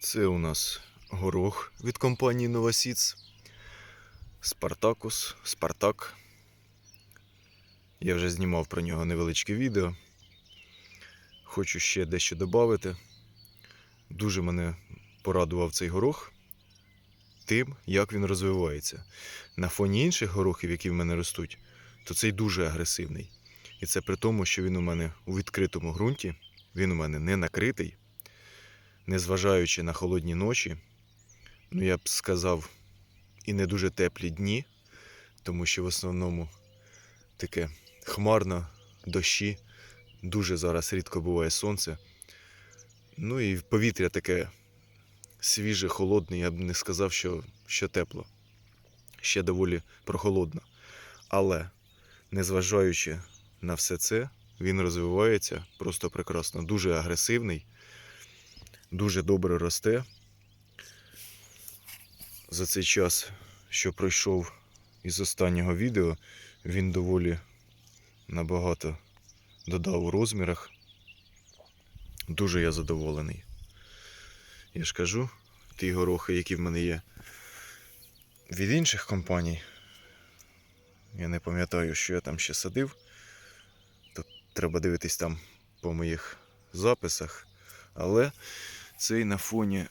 Це у нас горох від компанії Новосіц. Спартакус, Спартак. Я вже знімав про нього невеличке відео. Хочу ще дещо додати. Дуже мене порадував цей горох тим, як він розвивається. На фоні інших горохів, які в мене ростуть, то цей дуже агресивний. І це при тому, що він у мене у відкритому ґрунті, він у мене не накритий, незважаючи на холодні ночі, ну я б сказав, і не дуже теплі дні, тому що в основному таке хмарно, дощі, дуже зараз рідко буває сонце. Ну і повітря таке свіже, холодне, я б не сказав, що, що тепло. Ще доволі прохолодно. Але, незважаючи на все це, він розвивається просто прекрасно. Дуже агресивний, дуже добре росте. За цей час, що пройшов із останнього відео, він доволі набагато додав у розмірах. Дуже я задоволений. Я ж кажу, ті горохи, які в мене є від інших компаній. Я не пам'ятаю, що я там ще садив. Тут треба дивитись там по моїх записах. Але цей на фоні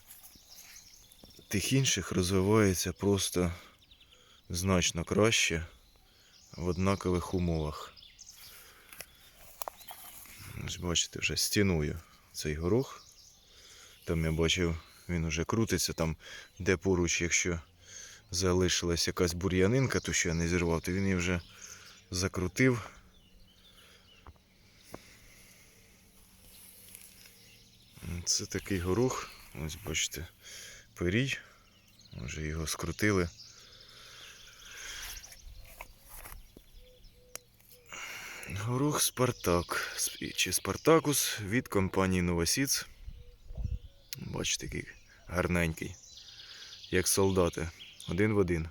тих інших розвивається просто значно краще в однакових умовах. Ось бачите, вже стіною цей горох. Там я бачив, він уже крутиться там, де поруч, якщо залишилась якась бур'янинка, то що я не зірвав, то він її вже закрутив. Це такий горох. Ось бачите, пирій. Вже його скрутили. Горох Спартак. Чи Спартакус від компанії Новосіц. Бачите, який гарненький. Як солдати. Один в один.